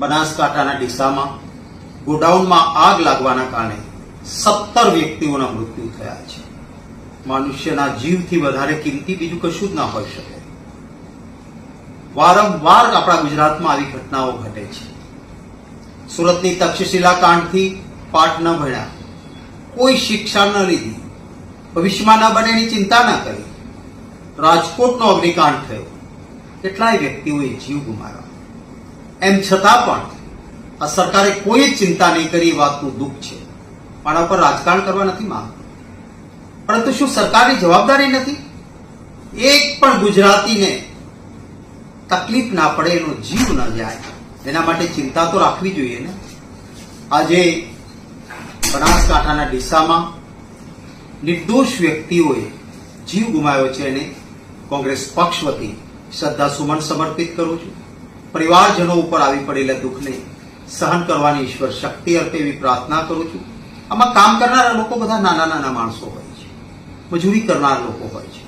બનાસકાંઠાના ડીસામાં, ગોડાઉનમાં આગ લાગવાના કારણે સત્તર વ્યક્તિઓના મૃત્યુ થયા છે. મનુષ્યના જીવથી વધારે કિંમતી બીજું કશું જ ના હોઈ શકે. વારંવાર આપણા ગુજરાતમાં આવી ઘટનાઓ ઘટે છે. સુરતની તક્ષશિલા કાંડથી પાઠ ન ભણ્યા. કોઈ શિક્ષા ન લીધી. ભવિષ્યમાં ન બને એની ચિંતા ન કરી. રાજકોટનો અગ્નિકાંડ થયો. કેટલાય વ્યક્તિઓએ જીવ ગુમાવ્યા. એમ છતાં પણ આ સરકારે કોઈ ચિંતા નહીં કરી વાતનું દુઃખ છે. આના ઉપર રાજકારણ કરવા નથી માંગતો. પરંતુ શું સરકારની જવાબદારી નથી? એક પણ ગુજરાતીને તકલીફ ના પડે, એનો જીવ ન જાય એના માટે ચિંતા તો રાખવી જોઈએ ને. આજે બનાસકાંઠાના ડીસામાં નિર્દોષ વ્યક્તિઓએ જીવ ગુમાવ્યો છે એને કોંગ્રેસ પક્ષ વતી શ્રદ્ધા સુમન સમર્પિત કરું છું. પરિવારજનો ઉપર આવી પડેલા દુઃખને સહન કરવાની ઈશ્વર શક્તિ અર્પે એવી પ્રાર્થના કરું છું. આમાં કામ કરનારા લોકો બધા નાના નાના માણસો હોય છે. મજૂરી કરનાર લોકો હોય છે.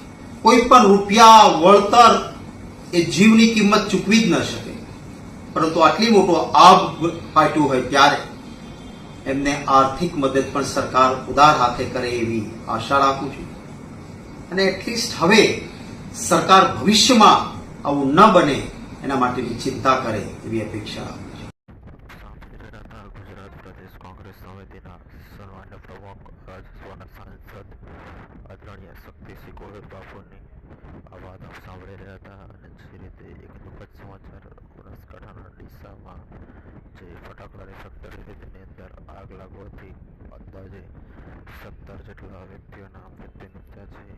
કોઈ પણ રૂપિયા, વળતર એ જીવની કિંમત ચૂકવી જ ન શકે. પરંતુ આટલી મોટો આભ પાટ્યું હોય ત્યારે એમને આર્થિક મદદ પણ સરકાર ઉદાર હાથે કરે એવી આશા રાખું છું. અને એટલીસ્ટ હવે સરકાર ભવિષ્યમાં આવું ન બને એના માટેની ચિંતા કરે એવી અપેક્ષા ગુજરાત પ્રદેશ કોંગ્રેસ સમિતિના સન્માન્ય પ્રમુખ રાજ્યસભાના સાંસદ આદરણીય શક્તિસિંહ ગોહિલ બાપુની આ વાત સાંભળી રહ્યા હતા અને જે રીતે એક દુઃખદ સમાચાર બનાસકાંઠાના ડીસામાં જે ફટાકડાની ફેક્ટરી હતી તેની અંદર આગ લાગવાથી અંદાજે સત્તર જેટલા વ્યક્તિઓના મૃત્યુ નિપજ્યા છે